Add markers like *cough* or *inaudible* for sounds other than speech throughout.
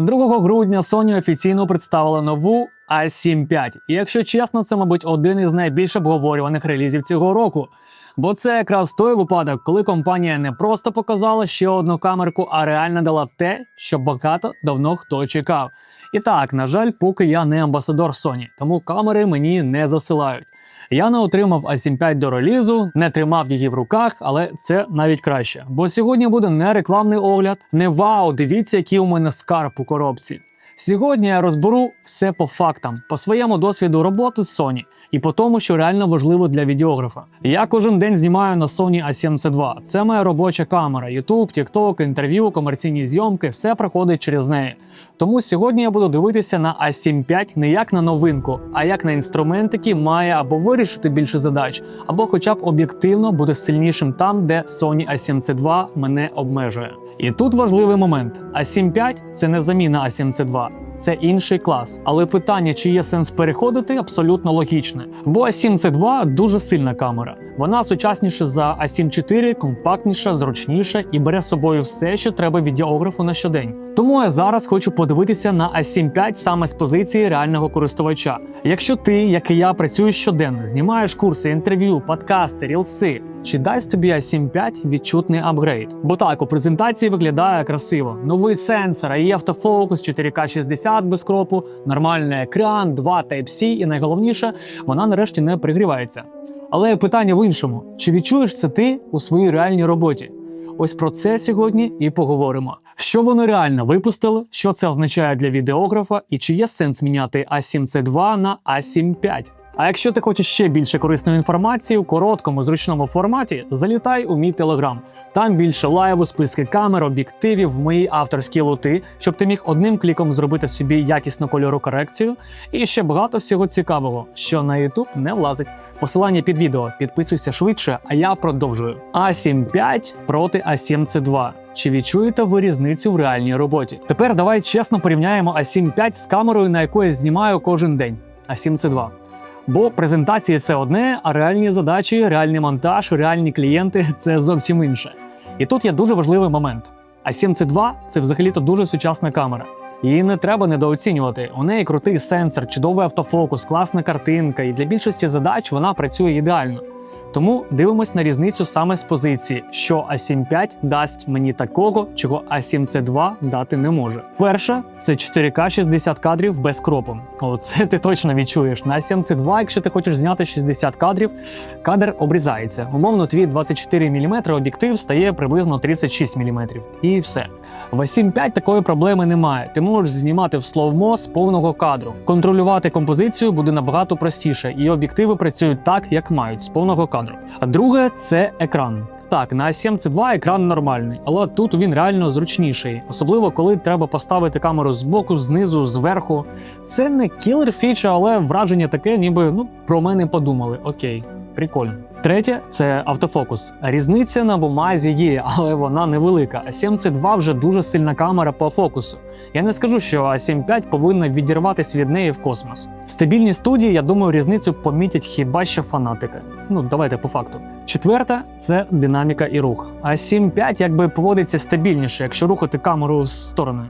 2 грудня Sony офіційно представила нову A7 5. І якщо чесно, це, мабуть, один із найбільш обговорюваних релізів цього року. Бо це якраз той випадок, коли компанія не просто показала ще одну камерку, а реально дала те, що багато давно хто чекав. І так, на жаль, поки я не амбасадор Sony, тому камери мені не засилають. Я не отримав A7 5 до релізу, не тримав її в руках, але це навіть краще. Бо сьогодні буде не рекламний огляд, не вау, дивіться, який у мене скарб у коробці. Сьогодні я розберу все по фактам, по своєму досвіду роботи з Sony і по тому, що реально важливо для відеографа. Я кожен день знімаю на Sony A7C2. Це моя робоча камера, YouTube, TikTok, інтерв'ю, комерційні зйомки, все проходить через неї. Тому сьогодні я буду дивитися на A7 5 не як на новинку, а як на інструмент, який має або вирішити більше задач, або хоча б об'єктивно бути сильнішим там, де Sony A7C2 мене обмежує. І тут важливий момент: A7 5 – це не заміна A7C2. Це інший клас, але питання, чи є сенс переходити, абсолютно логічне. Бо A7 C2 дуже сильна камера. Вона сучасніша за A7 IV, компактніша, зручніша і бере з собою все, що треба відеографу на щодень. Тому я зараз хочу подивитися на A7 5 саме з позиції реального користувача. Якщо ти, як і я, працюєш щоденно, знімаєш курси, інтерв'ю, подкасти, рілси, чи дасть тобі A7 5 відчутний апгрейд? Бо так у презентації виглядає красиво. Новий сенсор, і автофокус, 4К 60 без кропу, нормальний екран, два Type-C і найголовніше, вона нарешті не пригрівається. Але питання в іншому: чи відчуєш це ти у своїй реальній роботі? Ось про це сьогодні і поговоримо. Що вони реально випустили, що це означає для відеографа, і чи є сенс міняти A7C2 на A7 5? А якщо ти хочеш ще більше корисної інформації у короткому зручному форматі, залітай у мій телеграм. Там більше лайву, списки камер, об'єктивів, мої авторські лоти, щоб ти міг одним кліком зробити собі якісну кольору корекцію. І ще багато всього цікавого, що на YouTube не влазить. Посилання під відео. Підписуйся швидше, а я продовжую. A7 5 проти A7 C2. Чи відчуєте ви різницю в реальній роботі? Тепер давай чесно порівняємо A7 5 з камерою, на яку я знімаю кожен день. A7 C2. Бо презентації це одне, а реальні задачі, реальний монтаж, реальні клієнти це зовсім інше. І тут є дуже важливий момент. А 7C2 – це взагалі-то дуже сучасна камера. Її не треба недооцінювати. У неї крутий сенсор, чудовий автофокус, класна картинка, і для більшості задач вона працює ідеально. Тому дивимось на різницю саме з позиції, що A7 5 дасть мені такого, чого A7 C2 дати не може. Перше це 4К 60 кадрів без кропу. Оце ти точно відчуєш. На A7 C2, якщо ти хочеш зняти 60 кадрів, кадр обрізається. Умовно, твій 24 мм об'єктив стає приблизно 36 мм. І все. В A7 5 такої проблеми немає. Ти можеш знімати в слоумо з повного кадру. Контролювати композицію буде набагато простіше, і об'єктиви працюють так, як мають з повного кадру. А друге це екран. Так, на A7 C2 екран нормальний, але тут він реально зручніший, особливо коли треба поставити камеру збоку, знизу, зверху. Це не кілер фіча, але враження таке, ніби ну про мене подумали. Окей, прикольно. Третє це автофокус. Різниця на бумазі є, але вона невелика. A7 C2 вже дуже сильна камера по фокусу. Я не скажу, що A7 5 повинна відірватися від неї в космос. В стабільній студії, я думаю, різницю помітять хіба що фанатики. Ну, давайте по факту. Четверта це динаміка і рух. A7 5 якби поводиться стабільніше, якщо рухати камеру з сторони.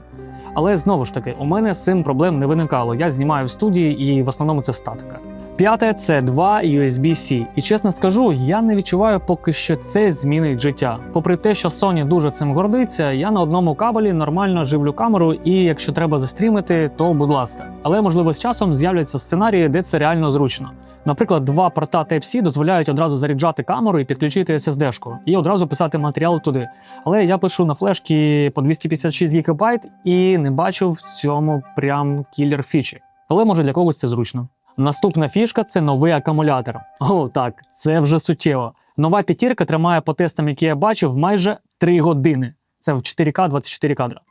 Але знову ж таки, у мене з цим проблем не виникало. Я знімаю в студії і в основному це статика. П'яте це 2 USB-C. І чесно скажу, я не відчуваю поки що це змінить життя. Попри те, що Sony дуже цим гордиться, я на одному кабелі нормально живлю камеру, і якщо треба застрімити, то будь ласка. Але можливо з часом з'являться сценарії, де це реально зручно. Наприклад, два порта Type-C дозволяють одразу заряджати камеру і підключити SSD-шку, і одразу писати матеріал туди. Але я пишу на флешки по 256 ГБ і не бачу в цьому прям кілер фічі. Але може для когось це зручно. Наступна фішка це новий акумулятор. О, так, це вже суттєво. Нова п'ятірка тримає по тестам, які я бачив, майже 3 години. Це в 4К 24 кадра.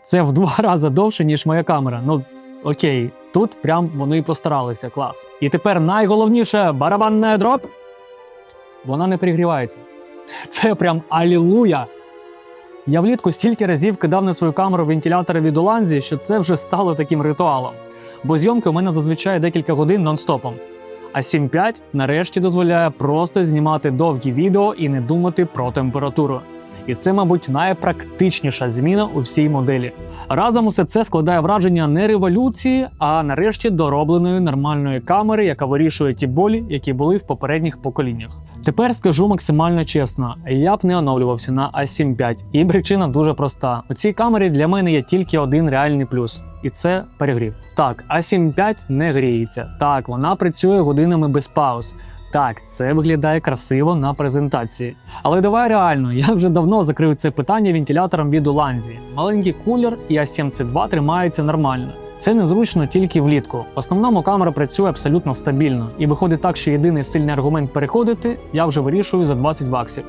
Це в два *laughs* рази довше, ніж моя камера. Ну окей, тут прям вони і постаралися, клас. І тепер найголовніше барабанне дроп. Вона не пригрівається. Це прям алілуя. Я влітку стільки разів кидав на свою камеру вентилятори від Уланзі, що це вже стало таким ритуалом. Бо зйомки у мене зазвичай декілька годин нон-стопом. А 7.5 нарешті дозволяє просто знімати довгі відео і не думати про температуру. І це, мабуть, найпрактичніша зміна у всій моделі. Разом усе це складає враження не революції, а нарешті доробленої нормальної камери, яка вирішує ті болі, які були в попередніх поколіннях. Тепер скажу максимально чесно: я б не оновлювався на A7 5. І причина дуже проста: у цій камері для мене є тільки один реальний плюс. І це перегрів. Так, A7 5 не гріється. Так, вона працює годинами без пауз. Так, це виглядає красиво на презентації. Але давай реально, я вже давно закрив це питання вентилятором від Уланзі. Маленький кулер і А7C2 тримається нормально. Це незручно тільки влітку. В основному камера працює абсолютно стабільно, і виходить так, що єдиний сильний аргумент переходити я вже вирішую за 20 баксів.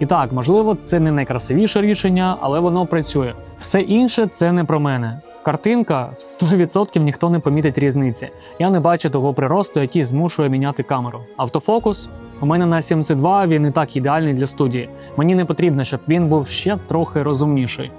І так, можливо, це не найкрасивіше рішення, але воно працює. Все інше це не про мене. Картинка 100% ніхто не помітить різниці. Я не бачу того приросту, який змушує міняти камеру. Автофокус у мене на 72 він і так ідеальний для студії. Мені не потрібно, щоб він був ще трохи розумніший.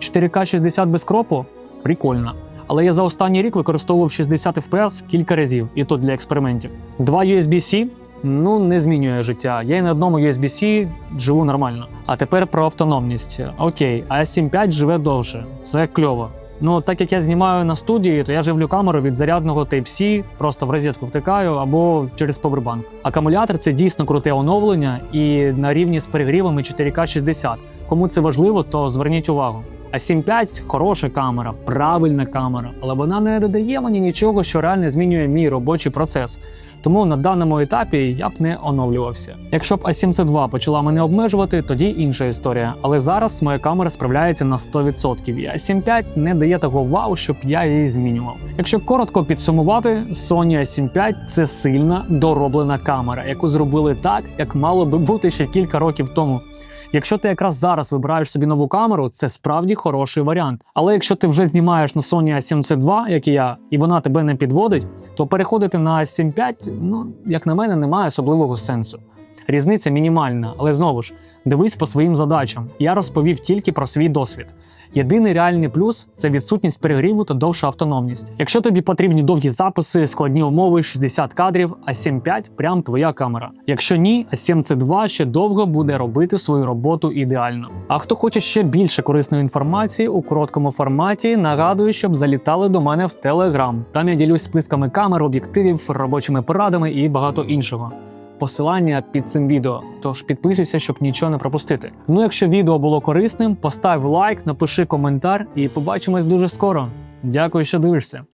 4К 60 без кропу прикольно. Але я за останній рік використовував 60 FPS кілька разів, і то для експериментів. Два USB-C ну не змінює життя. Я і на одному USB-C живу нормально. А тепер про автономність. Окей, а S7 5 живе довше. Це кльово. Ну, так як я знімаю на студії, то я живлю камеру від зарядного Type-C, просто в розетку втикаю або через повербанк. Акумулятор це дійсно круте оновлення і на рівні з перегрівами 4К 60. Кому це важливо, то зверніть увагу. А 7.5 хороша камера, правильна камера, але вона не додає мені нічого, що реально змінює мій робочий процес. Тому на даному етапі я б не оновлювався. Якщо б A7C2 почала мене обмежувати, тоді інша історія. Але зараз моя камера справляється на 100%, і A7 не дає того вау, щоб я її змінював. Якщо коротко підсумувати, Sony A7 5 – це сильна дороблена камера, яку зробили так, як мало би бути ще кілька років тому. Якщо ти якраз зараз вибираєш собі нову камеру, це справді хороший варіант. Але якщо ти вже знімаєш на Sony a 7C2, як і я, і вона тебе не підводить, то переходити на A7 5, ну як на мене, немає особливого сенсу. Різниця мінімальна, але знову ж дивись по своїм задачам. Я розповів тільки про свій досвід. Єдиний реальний плюс це відсутність перегріву та довша автономність. Якщо тобі потрібні довгі записи, складні умови, 60 кадрів, а 7.5 прям твоя камера. Якщо ні, а 7C2 ще довго буде робити свою роботу ідеально. А хто хоче ще більше корисної інформації у короткому форматі, нагадую, щоб залітали до мене в Telegram. Там я ділюсь списками камер, об'єктивів, робочими порадами і багато іншого. Посилання під цим відео, тож підписуйся, щоб нічого не пропустити. Ну, якщо відео було корисним, постав лайк, напиши коментар і побачимось дуже скоро. Дякую, що дивишся.